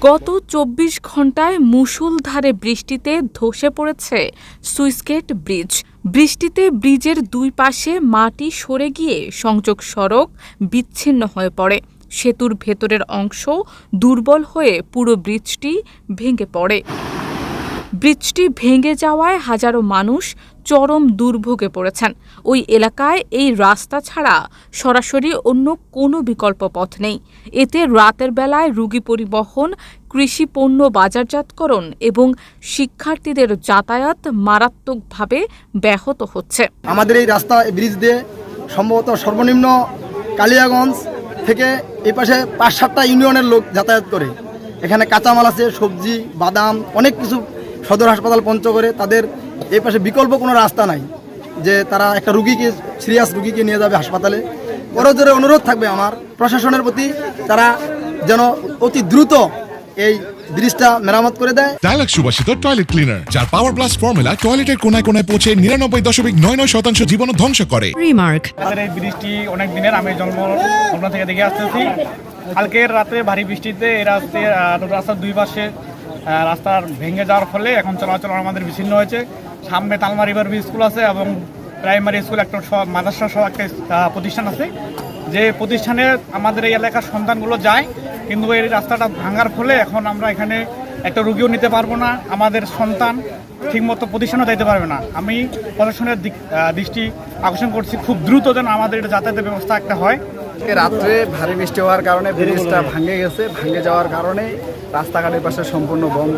গত চব্বিশ ঘন্টায় মুসুলধারে বৃষ্টিতে ধসে পড়েছে সুইসগেট ব্রিজ। বৃষ্টিতে ব্রিজের দুই পাশে মাটি সরে গিয়ে সংযোগ সড়ক বিচ্ছিন্ন হয়ে পড়ে। সেতুর ভেতরের অংশ দুর্বল হয়ে পুরো ব্রিজটি ভেঙে পড়ে। ব্রিজটি ভেঙে যাওয়ায় হাজারো মানুষ চরম দুর্ভোগে পড়েছেন। ওই এলাকায় এই রাস্তা ছাড়া সরাসরি অন্য কোনো বিকল্প পথ নেই। এতে রাতের বেলায় রুগী পরিবহন, কৃষি পণ্য বাজারজাতকরণ এবং শিক্ষার্থীদের যাতায়াত মারাত্মকভাবে ব্যাহত হচ্ছে। আমাদের এই রাস্তা ব্রিজ দিয়ে সম্ভবত সর্বনিম্ন কালিয়াগঞ্জ থেকে এই পাশে পাঁচ সাতটা ইউনিয়নের লোক যাতায়াত করে। এখানে কাঁচামাল আছে, সবজি, বাদাম, অনেক কিছু সদর হাসপাতাল পঞ্চগড়ে তাদের এই পাশে বিকল্প কোনো রাস্তা নাই যে তারা একটা রুগীকে সিরিয়াস রুগীকে নিয়ে যাবে হাসপাতালে। করজোরে অনুরোধ থাকবে আমার প্রশাসনের প্রতি তারা যেন অতি দ্রুত এই ব্রিজটা মেরামত করে দেয়। ডায়ালগ সুবাসিত টয়লেট ক্লিনার যার পাওয়ার প্লাস ফর্মুলা টয়লেটের কোনায় কোনায় পৌঁছে নিরানব্বই দশমিক নয় নয় শতাংশ জীবন ধ্বংস করে. আমাদের এই বৃষ্টি অনেক দিনের আমি জন্ম থেকে দেখে আসতেছি। কালকের রাতে ভারী বৃষ্টিতে এই রাস্তে আহ, রাস্তার দুই পাশে রাস্তার ভেঙে যাওয়ার ফলে এখন চলাচল আমাদের বিচ্ছিন্ন হয়েছে। সামনে তালমা রিভার স্কুল আছে এবং প্রাইমারি স্কুল একটা সহ- মাদ্রাসা সহ একটা প্রতিষ্ঠান আছে। যে প্রতিষ্ঠানে আমাদের এই এলাকার সন্তানগুলো যায়, কিন্তু এই রাস্তাটা ভাঙার ফলে এখন আমরা এখানে একটা রুগীও নিতে পারব না, আমাদের সন্তান ঠিকমতো প্রতিষ্ঠানও যাইতে পারবে না। আমি প্রশাসনের দৃষ্টি আকর্ষণ করছি, খুব দ্রুত যেন আমাদের এটা যাতায়াতের ব্যবস্থা একটা হয়। আজকে রাত্রে ভারী বৃষ্টি হওয়ার কারণে ব্রিজটা ভাঙে গেছে ভাঙে যাওয়ার কারণে রাস্তাঘাটের পাশে সম্পূর্ণ বন্ধ।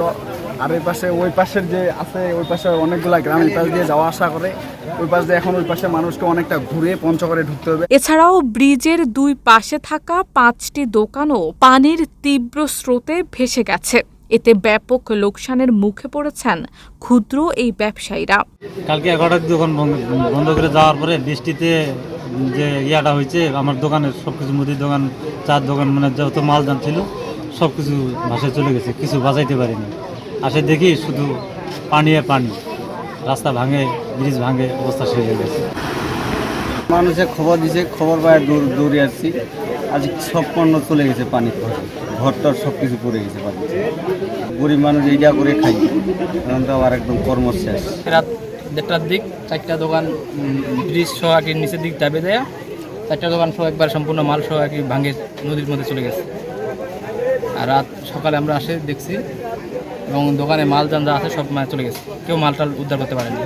আর ওই পাশে ওই পাশের যে আছে ওই পাশে অনেকগুলা গ্রামের পাশ দিয়ে যাওয়া আসা করে ওই পাশ দিয়ে এখন ওই পাশে মানুষকে অনেকটা ঘুরে পঞ্চগড়ে ঢুকতে হবে। এছাড়াও ব্রিজের দুই পাশে থাকা পাঁচটি দোকানও পানির তীব্র স্রোতে ভেসে গেছে। এতে ব্যাপক লোকসানের মুখে পড়েছেন ক্ষুদ্র এই ব্যবসায়ীরা। কালকে এগারোটার দোকান বন্ধ- বন্ধ করে যাওয়ার পরে বৃষ্টিতে যে ইয়াটা হয়েছে আমার দোকানের সব কিছু মুদির দোকান চার দোকান মানে যত মাল দাম ছিল সব কিছু ভাসে চলে গেছে কিছু বাঁচাইতে পারিনি। আসে দেখি শুধু পানি আর পানি রাস্তা ভাঙে ব্রিজ ভাঙে অবস্থা শেষ হয়ে গেছে। মানুষে খবর দিছে খবর পায় দৌড় দৌড়ে আসছি আজ সব পণ্য চলে গেছে পানি ঘরটার সব কিছু পড়ে গেছে পানি গরিব মানুষ এইটা করে খাই এখন তো আবার একদম কর্ম শেষ রাত দেড়টার দিক, চারটা দোকান ব্রিজ সহ আর কি নিচের দিক দাবে দেয়া। চারটা দোকান সহ একবার সম্পূর্ণ মাল সহ আর কি ভাঙে নদীর মধ্যে চলে গেছে। আর রাত সকালে আমরা আসে, দেখছি, এবং দোকানে মাল যান যা আছে সব চলে গেছে। কেউ মালটাল উদ্ধার করতে পারেনি।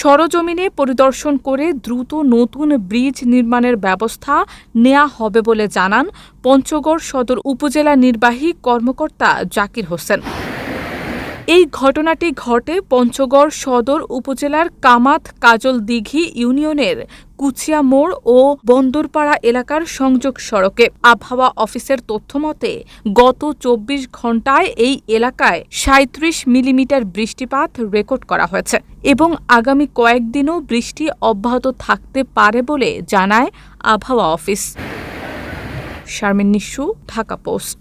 সরজমিনে পরিদর্শন করে দ্রুত নতুন ব্রিজ নির্মাণের ব্যবস্থা নেওয়া হবে বলে জানান পঞ্চগড় সদর উপজেলা নির্বাহী কর্মকর্তা জাকির হোসেন। এই ঘটনাটি ঘটে পঞ্চগড় সদর উপজেলার কামাত কাজল দিঘি ইউনিয়নের কুচিয়া মোড় ও বন্দরপাড়া এলাকার সংযোগ সড়কে। আবহাওয়া অফিসের তথ্যমতে, গত চব্বিশ ঘন্টায় এই এলাকায় সাঁত্রিশ মিলিমিটার বৃষ্টিপাত রেকর্ড করা হয়েছে এবং আগামী কয়েকদিনও বৃষ্টি অব্যাহত থাকতে পারে বলে জানায় আবহাওয়া অফিস। শারমিন নিশু, ঢাকা পোস্ট।